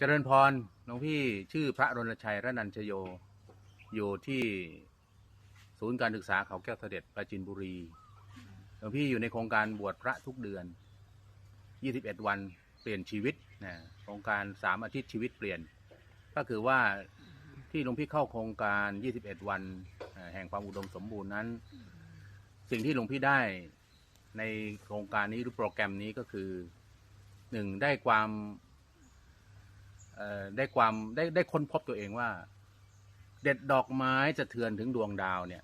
เจริญพรหลวงพี่ชื่อพระรณชัยระนันชโย อยู่ที่ศูนย์การศึกษาเขาแก้วเสด็จปราจินบุรี หลวงพี่อยู่ในโครงการบวชพระทุกเดือน 21 วันเปลี่ยนชีวิตนะโครงการ 3 อาทิตย์ชีวิตเปลี่ยน ก็คือว่าที่หลวงพี่เข้าโครงการ 21 วันแห่งความอุดมสมบูรณ์นั้น สิ่งที่หลวงพี่ได้ในโครงการนี้หรือโปรแกรมนี้ก็คือหนึ่งได้ความ ได้ความได้ได้ค้นพบตัวเองว่า เด็ดดอกไม้จะเทือนถึงดวงดาวเนี่ย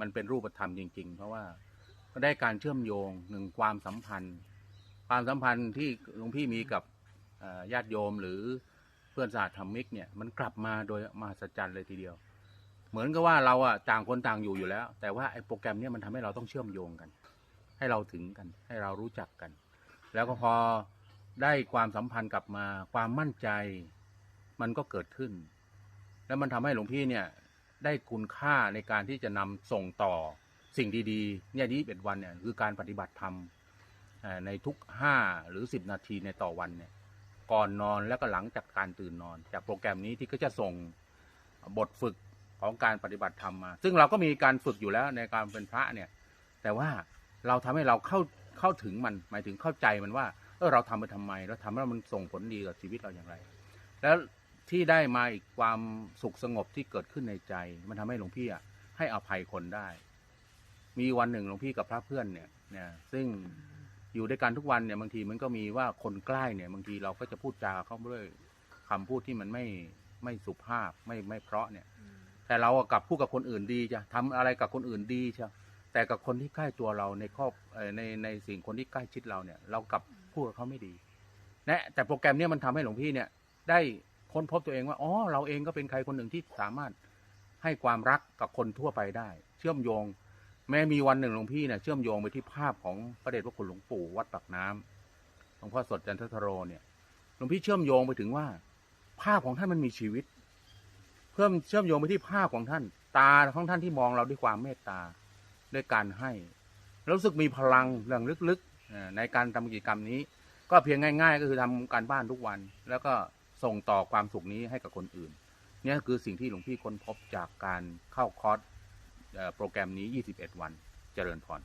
มันเป็นรูปธรรมจริง ๆ เพราะว่าก็ได้การเชื่อมโยงหนึ่งความสัมพันธ์ ความสัมพันธ์ที่หลวงพี่มีกับญาติโยมหรือเพื่อนสาธรรมิกเนี่ยมันกลับมาโดยมหัศจรรย์เลยทีเดียว เหมือนกับว่าเราอะต่างคนต่างอยู่อยู่แล้ว แต่ว่าไอ้โปรแกรมเนี่ยมันทำให้เราต้องเชื่อมโยงกัน ให้เราถึงกัน ให้เรารู้จักกัน แล้วก็พอ ได้ความสัมพันธ์กลับมา ความมั่นใจ มันก็เกิดขึ้น แล้วมันทำให้หลวงพี่เนี่ยได้คุณค่าในการที่จะนำส่งต่อสิ่งดีๆ เนี่ยยี่เอ็ดวันเนี่ยคือการปฏิบัติธรรมในทุกห้าหรือสิบนาทีในต่อวันเนี่ยก่อนนอนแล้วก็หลังจากการตื่นนอน จากโปรแกรมนี้ที่ก็จะส่งบทฝึกของการปฏิบัติธรรมมา ซึ่งเราก็มีการฝึกอยู่แล้วในการเป็นพระเนี่ย แต่ว่าเราทำให้เราเข้าเข้าถึงมัน หมายถึงเข้าใจมันว่า ออเราทำไปทำไม เราทำแล้วมันส่งผลดีกับชีวิตเราอย่างไร แล้วที่ได้มาอีกความสุขสงบที่เกิดขึ้นในใจ มันทำให้หลวงพี่อะให้อภัยคนได้ มีวันหนึ่งหลวงพี่กับพระเพื่อนเนี่ยเนี่ยซึ่งอยู่ด้วยกันทุกวันเนี่ยบางทีมันก็มีว่าคนใกล้เนี่ยบางทีเราก็จะพูดจาเขาด้วยคำพูดที่มันไม่ไม่สุภาพไม่ไม่เพราะเนี่ย แต่เราอะกลับพูดกับคนอื่นดีจะทำอะไรกับคนอื่นดีใช่ แต่กับคนที่ใกล้ตัวเราในครอบเอ่อในในสิ่งคนที่ใกล้ชิดเราเนี่ย เรากลับพูดกับเขาไม่ดีนะแต่โปรแกรมเนี้มันทำให้หลวงพี่เนี่ย ได้ค้นพบตัวเองว่าอ๋อเราเองก็เป็นใครคนหนึ่งที่สามารถให้ความรักกับคนทั่วไปได้ เชื่อมโยง แม้มีวันหนึ่งหลวงพี่เนี่ยเชื่อมโยงไปที่ภาพของพระเดชพระคุณหลวงปู่วัดปากน้ำหลวงพ่อสดจันทธโรเนี่ยหลวงพี่เชื่อมโยงไปถึงว่า ภาพของท่านมันมีชีวิต เพิ่มเชื่อมโยงไปที่ภาพของท่าน ตาของท่านที่มองเราด้วยความเมตตา ด้วยการให้รู้สึกมีพลังเรื่องลึกๆในการทำกิจกรรมนี้ ก็เพียงง่าย ๆ ก็คือทำการบ้านทุกวัน แล้วก็ส่งต่อความสุขนี้ให้กับคนอื่นนี่คือสิ่งที่หลวงพี่ค้นพบจากการเข้าคอร์สโปรแกรมนี้ 21 วันเจริญพร